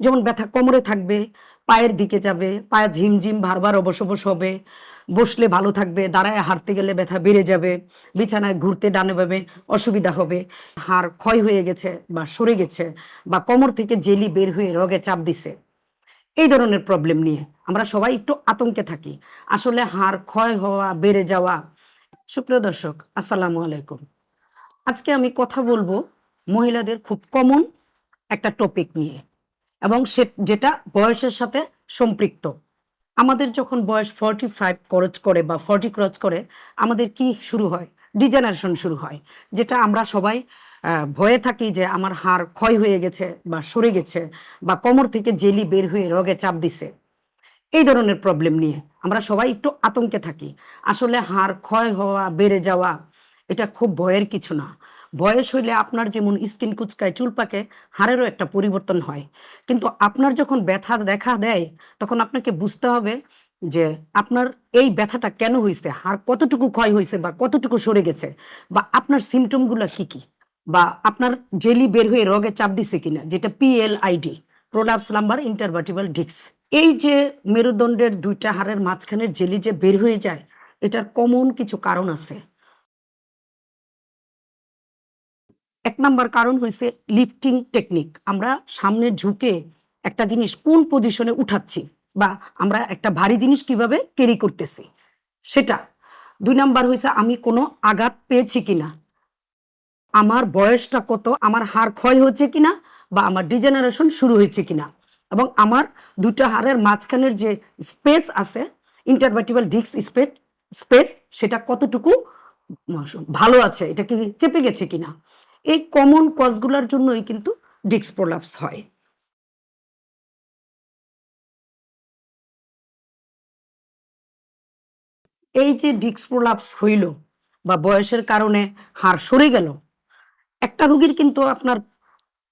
যেমন ব্যথা কোমরে থাকবে, পায়ের দিকে যাবে পায়ে ঝিমঝিম বারবার অবশ অবশ হবে, বসলে ভালো থাকবে, দাঁড়ায় হাঁটতে গেলে ব্যথা বেড়ে যাবে, বিছানায় ঘুরতে ডানে পাবে অসুবিধা হবে, হাড় ক্ষয় হয়ে গেছে বা সরে গেছে বা কোমর থেকে জেলি বের হয়ে রগে চাপ দিছে। এই ধরনের প্রবলেম নিয়ে আমরা সবাই একটু আতঙ্কে থাকি। আসলে হাড় ক্ষয় হওয়া, বেড়ে যাওয়া। সুপ্রিয় দর্শক, আসসালামু আলাইকুম। আজকে আমি কথা বলব মহিলাদের খুব কমন একটা টপিক নিয়ে। এবং সে যেটা বয়সের সাথে সম্পৃক্ত। আমাদের যখন বয়স ফর্টি ফাইভ ক্রচ করে বা ফর্টি ক্রচ করে, আমাদের কি শুরু হয়? ডিজেনারেশন শুরু হয়, যেটা আমরা সবাই ভয়ে থাকি যে আমার হাড় ক্ষয় হয়ে গেছে বা সরে গেছে বা কোমর থেকে জেলি বের হয়ে রগে চাপ দিছে। এই ধরনের প্রবলেম নিয়ে আমরা সবাই একটু আতঙ্কে থাকি। আসলে হাড় ক্ষয় হওয়া, বেড়ে যাওয়া, এটা খুব ভয়ের কিছু না। বয়স হইলে আপনার যেমন স্কিন কুচকায়, চুল পাকে, হাড়েরও একটা পরিবর্তন হয়। কিন্তু আপনার যখন ব্যথা দেখা দেয়, তখন আপনাকে বুঝতে হবে যে আপনার এই ব্যথাটা কেন হয়েছে হাড় কতটুকু ক্ষয় হয়েছে বা কতটুকু সরে গেছে, বা আপনার সিমটমগুলো কি কি, বা আপনার জেলি বের হয়ে রগে চাপ দিছে কিনা, যেটা পিএলআইডি প্রোলাপস লাম্বার ইন্টারভার্টিবল ডিক্স এই যে মেরুদণ্ডের দুইটা হাড়ের মাঝখানের জেলি যে বের হয়ে যায়, এটার কমন কিছু কারণ আছে। এক নাম্বার কারণ হয়েছে লিফটিং টেকনিক আমরা সামনে ঝুঁকে একটা জিনিস কোন পজিশনে উঠাচ্ছি বা আমরা একটা ভারী জিনিস কীভাবে ক্যারি করতেছি সেটা। দুই নাম্বার হয়েছে আমি কোনো আঘাত পেয়েছি কিনা, আমার বয়সটা কত, আমার হাড় ক্ষয় হচ্ছে কিনা বা আমার ডিজেনারেশন শুরু হয়েছে কিনা এবং আমার দুটো হাড়ের মাঝখানের যে স্পেস আছে ইন্টারভার্টিবল ডিস্ক স্পেস স্পেস সেটা কতটুকু ভালো আছে, এটা কি চেপে গেছে কিনা। এই কমন কজগুলোর জন্যই কিন্তু ডিস্ক প্রলাপস হয়। এই যে ডিস্ক প্রলাপস হইল বা বয়সের কারণে হাড় সরে গেল, একটা রুগীর কিন্তু আপনার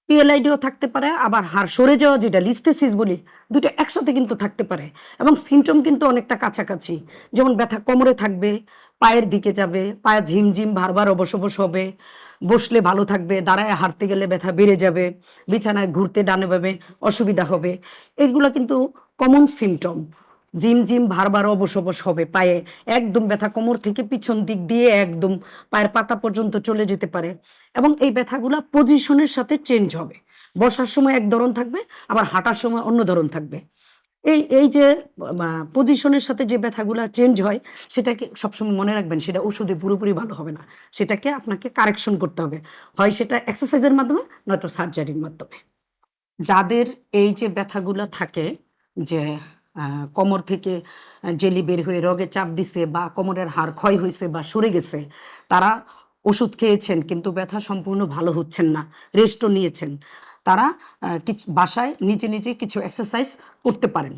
পিএলআইডিও থাকতে পারে, আবার হাড় সরে যাওয়া যেটা লিস্থেসিস বলি, দুটো একসাথে কিন্তু থাকতে পারে এবং সিমটম কিন্তু অনেকটা কাছাকাছি। যেমন ব্যথা কোমরে থাকবে, পায়ের দিকে যাবে, পায়ে ঝিমঝিম, বারবার অবশ অবশ হবে বসলে ভালো থাকবে, দাঁড়ায় হাঁটতে গেলে ব্যথা বেড়ে যাবে, বিছানায় ঘুরতে ডানে পাবে অসুবিধা হবে। এগুলো কিন্তু কমন সিমটম জিম জিম বারবার অবশ অবশ হবে, পায়ে একদম ব্যথা কোমর থেকে পিছন দিক দিয়ে একদম পায়ের পাতা পর্যন্ত চলে যেতে পারে এবং এই ব্যথাগুলা পজিশনের সাথে চেঞ্জ হবে। বসার সময় এক ধরন থাকবে, আবার হাঁটার সময় অন্য ধরন থাকবে। এই এই যে পজিশনের সাথে যে ব্যথাগুলা চেঞ্জ হয়, সেটাকে সবসময় মনে রাখবেন, সেটা ওষুধে পুরোপুরি ভালো হবে না। সেটাকে আপনাকে কারেকশন করতে হবে। হয় সেটা এক্সারসাইজের মাধ্যমে, নয়তো সার্জারির মাধ্যমে। যাদের এই যে ব্যথাগুলো থাকে, যে কোমর থেকে জেলি বের হয়ে রগে চাপ দিছে বা কোমরের হাড় ক্ষয় হয়েছে বা সরে গেছে, তারা ওষুধ খেয়েছেন, কিন্তু ব্যথা সম্পূর্ণ ভালো হচ্ছেন না রেস্টও নিয়েছেন। তারা কিছু বাসায় নিজে নিজে কিছু এক্সারসাইজ করতে পারেন।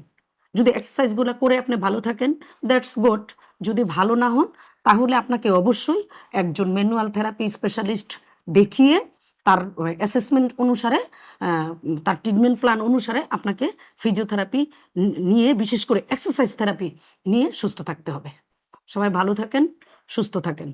যদি এক্সারসাইজগুলো করে আপনি ভালো থাকেন দ্যাটস গুড যদি ভালো না হন, তাহলে আপনাকে অবশ্যই একজন ম্যানুয়াল থেরাপি স্পেশালিস্ট দেখিয়ে তার অ্যাসেসমেন্ট অনুসারে তার ট্রিটমেন্ট প্ল্যান অনুসারে আপনাকে ফিজিওথেরাপি নিয়ে বিশেষ করে এক্সারসাইজ থেরাপি নিয়ে সুস্থ থাকতে হবে। সবাই ভালো থাকেন, সুস্থ থাকেন।